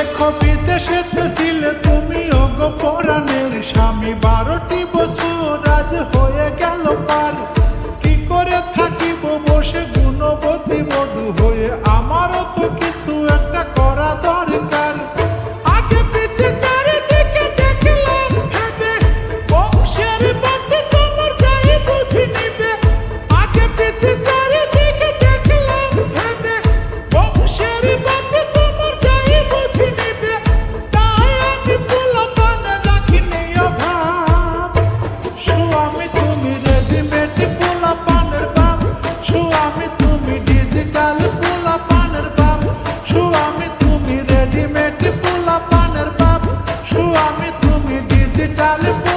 দেখো বিদেশেতে ছিলে তুমি ওগো পরাণের স্বামী। বারোটি বছর আজ হয়ে গেল পার। hablen.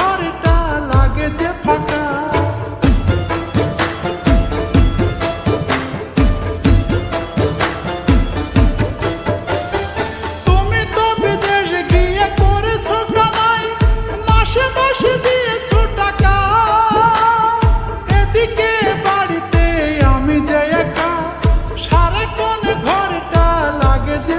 ঘরটা লাগে যে ফাঁকা। তুমি তো বিদেশ গিয়ে করেছ কামাই, মাসে মাসে দিয়েছ টাকা। এদিকে বাড়িতে আমি যে একা, সারাক্ষণ ঘরটা লাগে যে